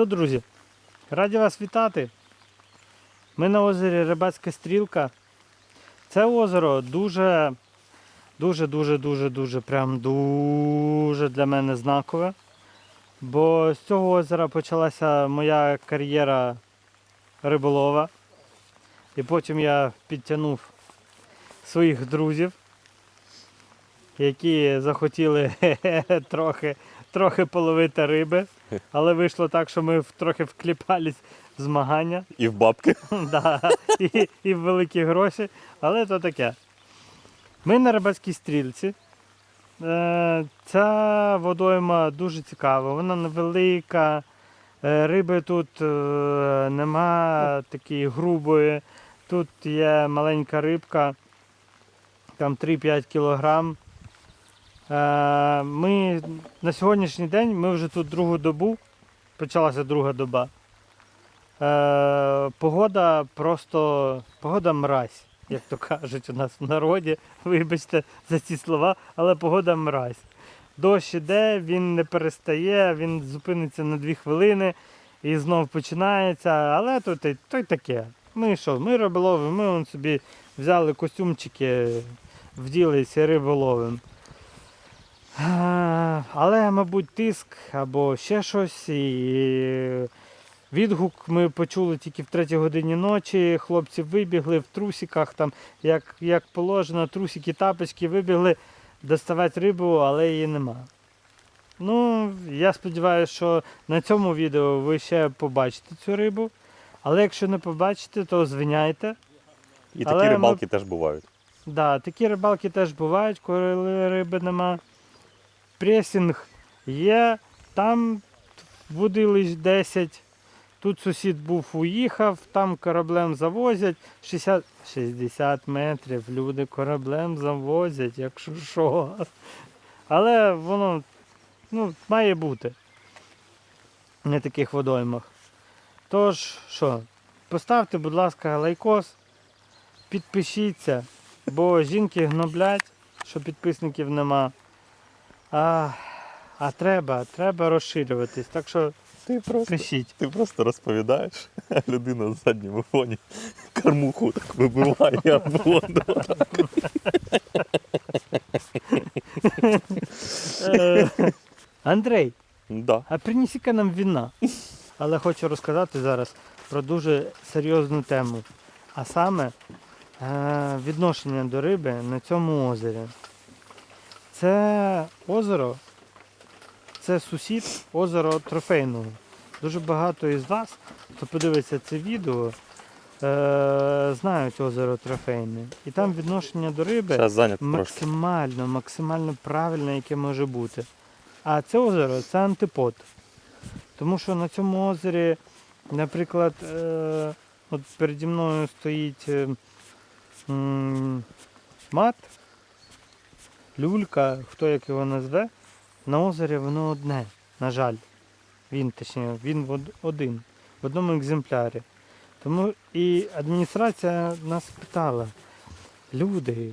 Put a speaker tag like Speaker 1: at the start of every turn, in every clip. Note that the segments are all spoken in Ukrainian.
Speaker 1: Що, друзі, раді вас вітати. Ми на озері Рибацька стрілка. Це озеро дуже, дуже, дуже, дуже, дуже, прям дуже для мене знакове. Бо з цього озера почалася моя кар'єра риболова. І потім я підтягнув своїх друзів, які захотіли трохи, трохи половити риби. Але вийшло так, що ми трохи вкліпались в змагання
Speaker 2: І в бабки.
Speaker 1: да, і, і в великі гроші, але то таке. Ми на рибацькій стрільці. Е, Ця водойма дуже цікава, вона невелика. Е, Риби тут е, нема такої грубої. Тут є маленька рибка, там 3-5 кілограм. Е, Ми на сьогоднішній день ми вже тут другу добу, почалася друга доба. Е, погода просто погода мразь, як то кажуть у нас в народі. Вибачте за ці слова, але погода мразь. Дощ іде, він не перестає, він зупиниться на дві хвилини і знов починається. Але то, то, й таке. Ми що, ми риболови, ми собі взяли костюмчики, вділися риболовим. Але, мабуть, тиск або ще щось. І відгук ми почули тільки в третій годині ночі. Хлопці вибігли в трусиках, там, як, як положено, трусики, тапочки вибігли доставати рибу, але її нема. Ну, я сподіваюся, що на цьому відео ви ще побачите цю рибу. Але якщо не побачите, то звиняйте.
Speaker 2: І
Speaker 1: Але
Speaker 2: такі
Speaker 1: ми-
Speaker 2: рибалки теж бувають.
Speaker 1: Да, такі рибалки теж бувають, коли риби нема. Пресінг є, там водились 10. Тут сусід був уїхав, там кораблем завозять 60, 60 метрів. Люди кораблем завозять, якщо що. Але воно ну, має бути на таких водоймах. Тож, що, поставте, будь ласка, лайкос, підпишіться. Бо жінки гноблять, що підписників нема. А, а треба, треба розширюватись. Так що
Speaker 2: Ти просто,
Speaker 1: пишіть.
Speaker 2: ти просто розповідаєш, а людина на задньому фоні кормуху так вибиває об воду.
Speaker 1: Е, Андрей,
Speaker 2: Да.
Speaker 1: а принеси-ка нам віна. Але хочу розказати зараз про дуже серйозну тему. А саме е, відношення до риби на цьому озері. Це озеро, це сусід озера трофейного. Дуже багато із вас, хто подивиться це відео, е, знають озеро трофейне. І там відношення до риби максимально, максимально правильне, яке може бути. А це озеро це антипод. Тому що на цьому озері, наприклад, е, от переді мною стоїть е, мат, люлька, хто як його назве, на озері воно одне, на жаль. Він, точніше, він один, в одному екземплярі. Тому і адміністрація нас питала, люди,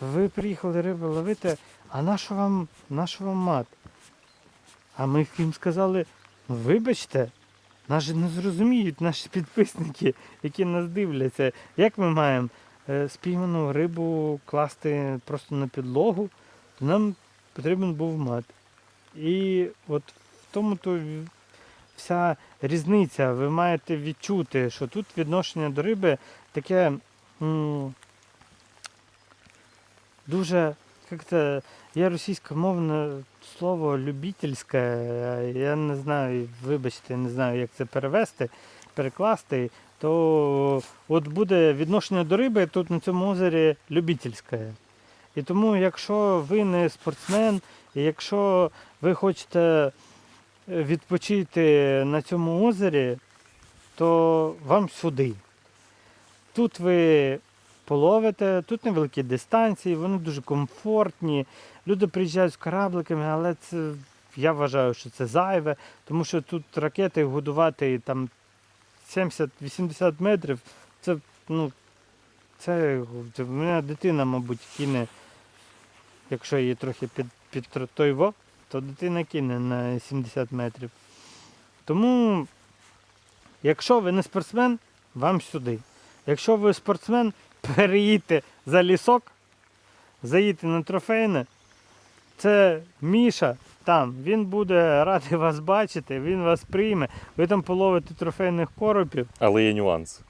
Speaker 1: ви приїхали риби ловити, а на що вам, на що вам мат? А ми їм сказали, ну вибачте, нас же не зрозуміють наші підписники, які нас дивляться. Як ми маємо спійману рибу класти просто на підлогу, то нам потрібен був мат. І от в тому то вся різниця. Ви маєте відчути, що тут відношення до риби таке м, дуже як це, є російськомовне слово любительське. е, Я не знаю, вибачте, не знаю, як це перевести, перекласти. То от буде відношення до риби тут на цьому озері любительське. І тому, якщо ви не спортсмен, і якщо ви хочете е, відпочити на цьому озері, то вам сюди. Тут ви половите, тут невеликі дистанції, вони дуже комфортні. Люди приїжджають з корабликами, але це я вважаю, що це зайве, тому що тут ракети годувати там 70-80 метрів. Це, ну, це, це в мене дитина, мабуть, кине, якщо її трохи під, під той во, то дитина кине на 70 метрів. Тому, якщо ви не спортсмен, вам сюди. Якщо ви спортсмен, переїдьте за лісок, заїдьте на трофейне. Це Міша там. Він буде радий вас бачити, він вас прийме. Ви там половите трофейних коропів.
Speaker 2: Але є нюанс.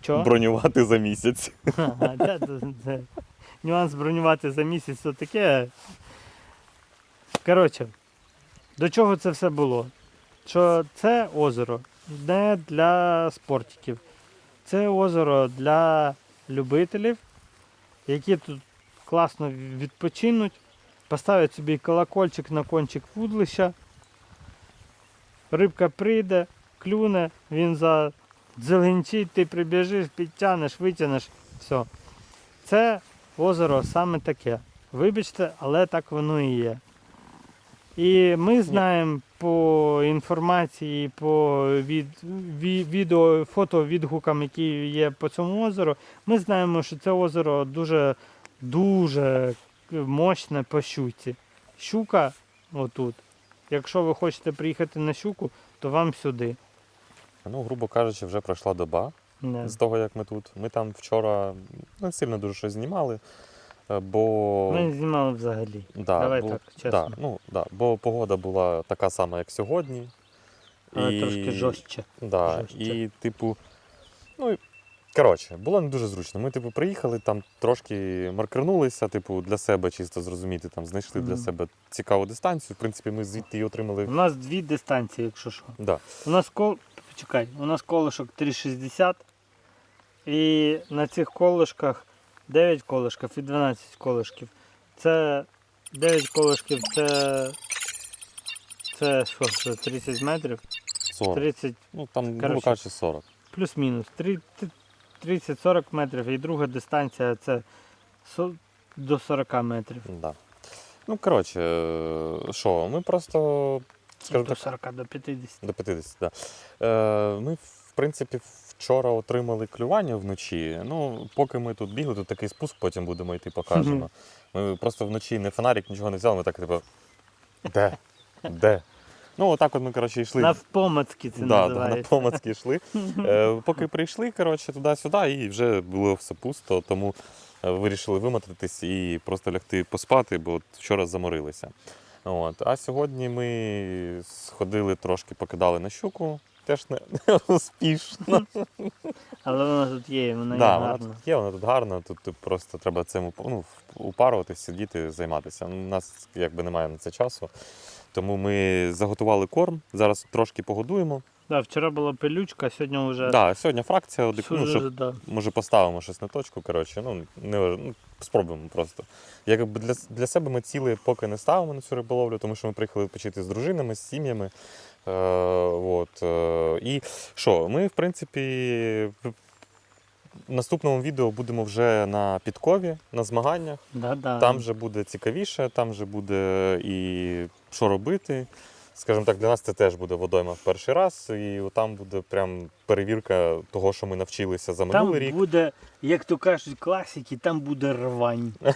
Speaker 1: Чого?
Speaker 2: Бронювати за місяць.
Speaker 1: Ага, це, це, це. Нюанс бронювати за місяць то таке. Коротше, до чого це все було? Що це озеро не для спортиків. Це озеро для любителів, які тут класно відпочинуть, поставлять собі колокольчик на кончик вудлища. Рибка прийде, клюне, він за дзеленчить, ти прибіжиш, підтягнеш, витягнеш. Все. Це озеро саме таке. Вибачте, але так воно і є. І ми знаємо по інформації, по від, ві, відео, фото-відгукам, які є по цьому озеру, ми знаємо, що це озеро дуже, дуже мощне по щуці. Щука отут. Якщо ви хочете приїхати на щуку, то вам сюди.
Speaker 2: Ну, грубо кажучи, вже пройшла доба
Speaker 1: Не.
Speaker 2: з того, як ми тут. Ми там вчора не сильно дуже щось знімали, е, бо.
Speaker 1: Ми не знімали взагалі.
Speaker 2: Да,
Speaker 1: Давай
Speaker 2: бо,
Speaker 1: так,
Speaker 2: Да, ну, да, бо погода була така сама, як сьогодні.
Speaker 1: Але трошки жорстче.
Speaker 2: Да,
Speaker 1: жорстче.
Speaker 2: і, типу, ну, і, коротше, було не дуже зручно. Ми, типу, приїхали, там трошки маркернулися, типу, для себе чисто зрозуміти, там, знайшли для себе цікаву дистанцію. В принципі, ми звідти її отримали.
Speaker 1: У нас дві дистанції, якщо що.
Speaker 2: Да.
Speaker 1: У нас кол... Почекай, у нас колишок 360. І на цих колишках 9 колишків і 12 колишків. Це 9 колишків це. Це що, це 30 метрів?
Speaker 2: 40.
Speaker 1: 30
Speaker 2: Ну, там, грубо
Speaker 1: Коротше.
Speaker 2: кажучи, 40.
Speaker 1: плюс-мінус. Три- ти- 30-40 метрів. І друга дистанція це до 40 метрів.
Speaker 2: Да. Ну, коротше, е, що, ми просто, скажімо
Speaker 1: До
Speaker 2: так,
Speaker 1: 40 до 50.
Speaker 2: До 50, так. Да. Е, ми, в принципі, вчора отримали клювання вночі. Ну, поки ми тут бігли, тут такий спуск, потім будемо йти, покажемо. Ми просто вночі не фонарик, нічого не взяли, ми так, типу, де? Де? Ну, отак от ми, коротше, йшли.
Speaker 1: Навпомацьки це
Speaker 2: да, да, на
Speaker 1: називається.
Speaker 2: помацьки йшли. Е, поки прийшли, коротше, туди-сюди, і вже було все пусто, тому е, вирішили вимотатись і просто лягти поспати, бо от вчора заморилися. От. А сьогодні ми сходили трошки, покидали на щуку, теж не, не успішно.
Speaker 1: Але вона тут є, вона є
Speaker 2: вона
Speaker 1: гарна.
Speaker 2: тут є, вона тут гарна, тут просто треба цим ну, упаруватись, сидіти, займатися. У нас якби немає на це часу. Тому ми заготували корм, зараз трошки погодуємо.
Speaker 1: Да, вчора була пилючка, сьогодні вже
Speaker 2: Да, сьогодні фракція, ну, щоб
Speaker 1: да.
Speaker 2: може поставимо щось на точку. Коротше, ну, не, ну, спробуємо просто. Якби для, для себе ми ціли поки не ставимо на цю риболовлю, тому що ми приїхали відпочити з дружинами, з сім'ями. Е, от, е, і що, ми, в принципі, в наступному відео будемо вже на підкові, на змаганнях.
Speaker 1: Да, да.
Speaker 2: Там вже буде цікавіше, там вже буде і що робити. Скажімо так, для нас це теж буде водойма в перший раз, і там буде прям перевірка того, що ми навчилися за
Speaker 1: там
Speaker 2: минулий рік.
Speaker 1: буде, як то кажуть, класики, там буде рвань.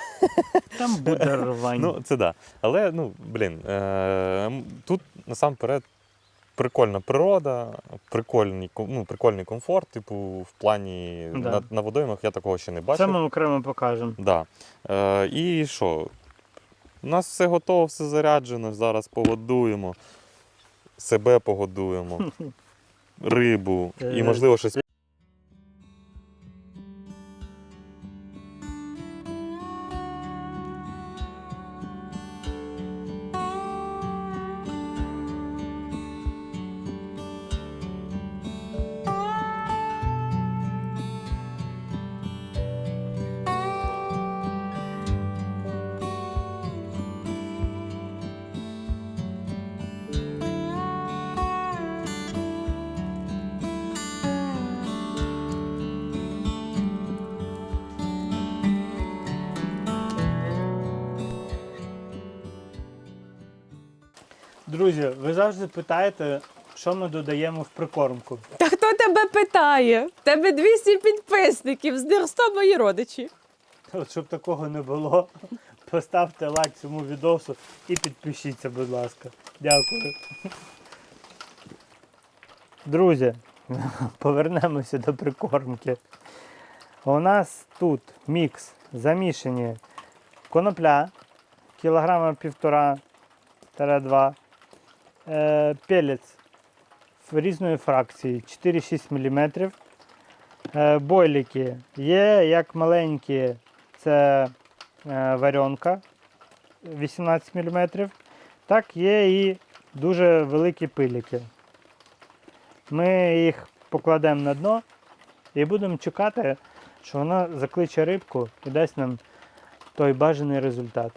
Speaker 1: Там буде рвань.
Speaker 2: Ну, це да. Але, ну, блін, е- тут насамперед прикольна природа, прикольний, ну, прикольний комфорт, типу, в плані
Speaker 1: Да.
Speaker 2: на, на водоймах я такого ще не
Speaker 1: Це ми окремо покажемо.
Speaker 2: Да. Е, і що? У нас все готово, все заряджено. Зараз погодуємо, себе погодуємо, рибу і,
Speaker 1: Е,
Speaker 2: можливо, щось.
Speaker 1: Друзі, ви завжди питаєте, що ми додаємо в прикормку.
Speaker 3: Та хто тебе питає? В Тебе 200 підписників, з них 100 мої родичі.
Speaker 1: От щоб такого не було, поставте лайк цьому відосу і підпишіться, будь ласка. Дякую. Друзі, повернемося до прикормки. У нас тут мікс замішані конопля кілограма півтора два, е, пелець в різної фракції 4-6 мм. Е, бойліки є як маленькі, це е, варіонка 18 мм, так є і дуже великі пиліки. Ми їх покладемо на дно і будемо чекати, що вона закличе рибку і дасть нам той бажаний результат.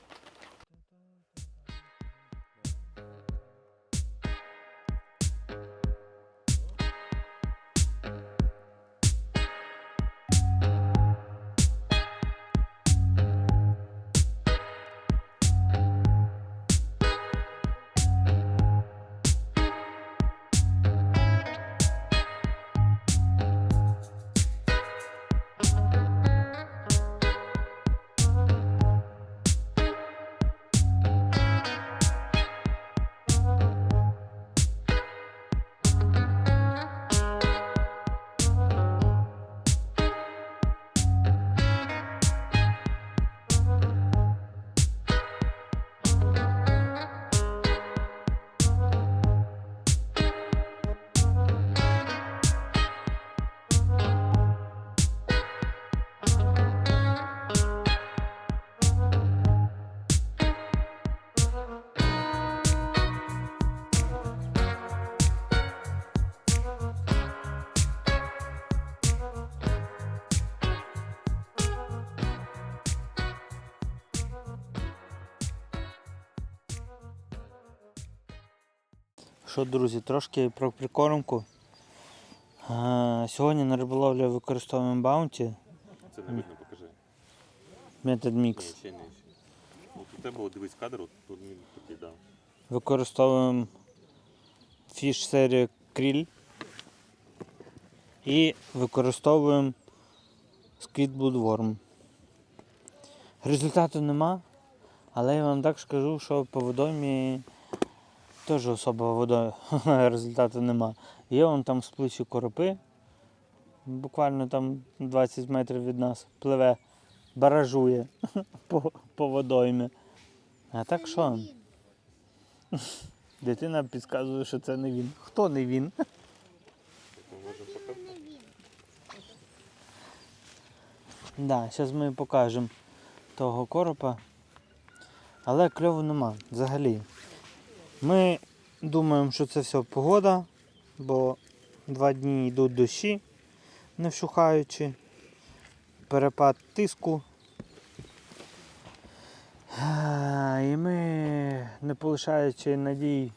Speaker 1: Що, друзі, трошки про прикормку. А, Сьогодні на риболовлі використовуємо баунті,
Speaker 2: Це не видно, покажи.
Speaker 1: метод мікс.
Speaker 2: ще не ще. От у тебе от дивись кадр, от тут він такий, да.
Speaker 1: Використовуємо фіш серію кріль і використовуємо сквіт Bloodworm. Результату нема, але я вам так скажу, що по водоймі теж особо водою результату нема. Є вон там спличі коропи, буквально там 20 метрів від нас пливе, баражує по, по водоймі. А так що? Дитина підказує, що це не він. Хто не він? Да, зараз ми покажемо того коропа. Але кльову нема взагалі. Ми думаємо, що це все погода, бо два дні йдуть дощі, не вщухаючи. Перепад тиску. І ми, не полишаючи надій,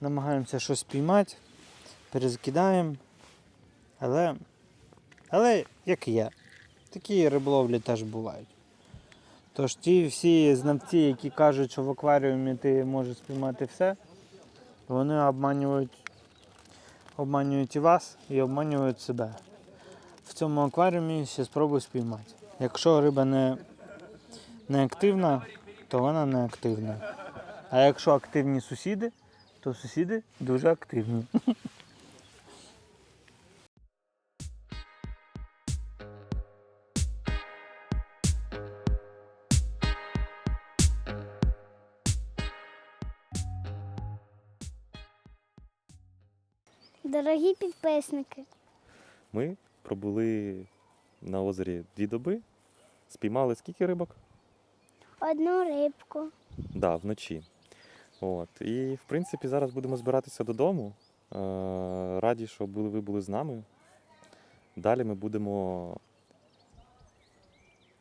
Speaker 1: намагаємося щось піймати, перезакидаємо. Але, але як є. Такі риболовлі теж бувають. Тож ті всі знавці, які кажуть, що в акваріумі ти можеш спіймати все, вони обманюють, обманюють і вас і обманюють себе. В цьому акваріумі ще спробуй спіймати. Якщо риба не, не активна, то вона не активна. А якщо активні сусіди, то сусіди дуже активні.
Speaker 4: Дорогі підписники,
Speaker 2: Ми пробули на озері дві доби, спіймали скільки рибок?
Speaker 4: одну рибку.
Speaker 2: Да, вночі. От. І в принципі зараз будемо збиратися додому. Е, Раді, що були, ви були з нами. Далі ми будемо.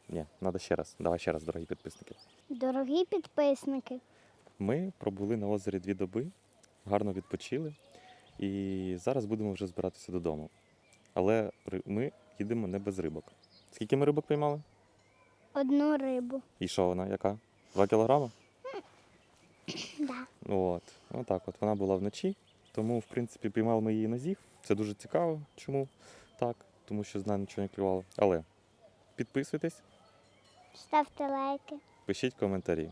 Speaker 2: Ні, треба ще раз. Давай ще раз, дорогі підписники.
Speaker 4: Дорогі підписники,
Speaker 2: Ми пробули на озері дві доби, гарно відпочили. І зараз будемо вже збиратися додому. Але ми їдемо не без рибок. Скільки ми рибок піймали?
Speaker 4: одну рибу.
Speaker 2: І що вона? Яка? Два кілограми?
Speaker 4: Да.
Speaker 2: От. Отак от. Вона була вночі, тому, в принципі, піймали ми її на зіг. Це дуже цікаво. Чому так? Тому що з нами нічого не клювало. Але підписуйтесь,
Speaker 4: Ставте лайки.
Speaker 2: пишіть коментарі.